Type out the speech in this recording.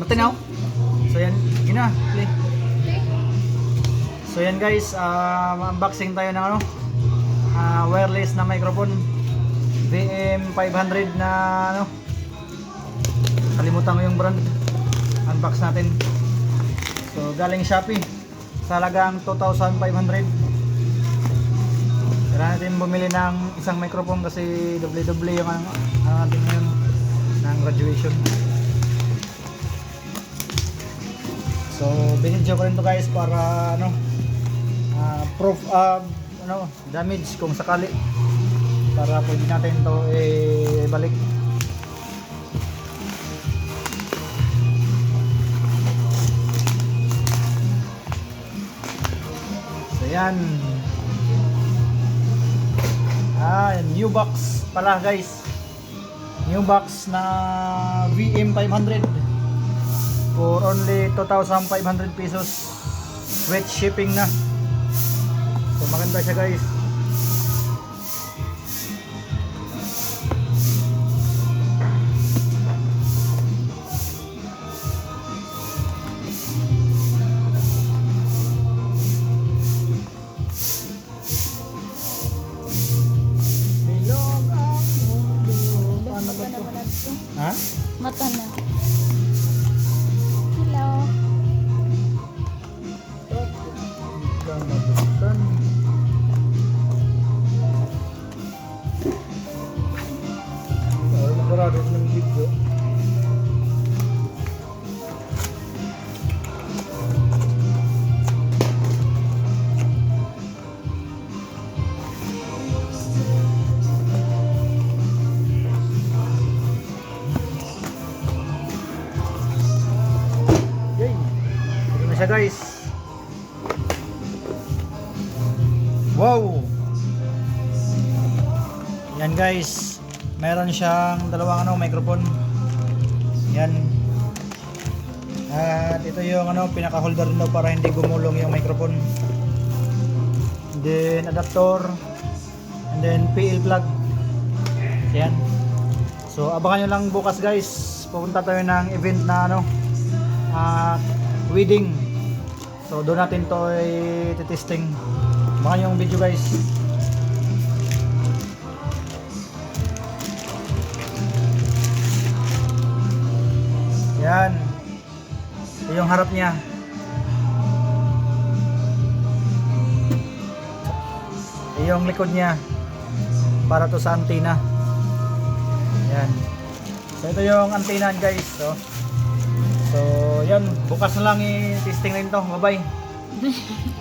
Matinaw. So yan, gina, play. So yan guys, uh, unboxing tayo ng ano, ah, wireless na microphone. VM500 na ano, kalimutan ko yung brand. Unbox natin. So galing Shopee. Sa halagang 2,500. Kailangan natin bumili ng isang microphone kasi doble-doble yung ano, ano natin ngayon ng graduation. So, binidyo ko rin to guys para ano ah, proof of ano, damage kung sakali para pwede natin to eh, balik. So yan. Ah, new box pala guys. New box na VM500 for only 2,500 pesos with shipping na. So maganda siya guys. Ano? Ha? Mata na. Siya guys. Wow! Yan guys. Meron siyang dalawang ano, microphone. Yan. At ito yung ano, pinaka-holder daw para hindi gumulong yung microphone. Then adapter. And then PL plug. Yan. So abangan nyo lang bukas guys. Pupunta tayo ng event na ano, ah, wedding. So doon natin to ay testing. Abangan yung video guys. Yan. Ito yung harap niya. Ito yung likod niya. Para to sa antenna. Yan. So ito yung antenna guys. So, so yan. Bukas na lang i-testing rin to. Bye bye.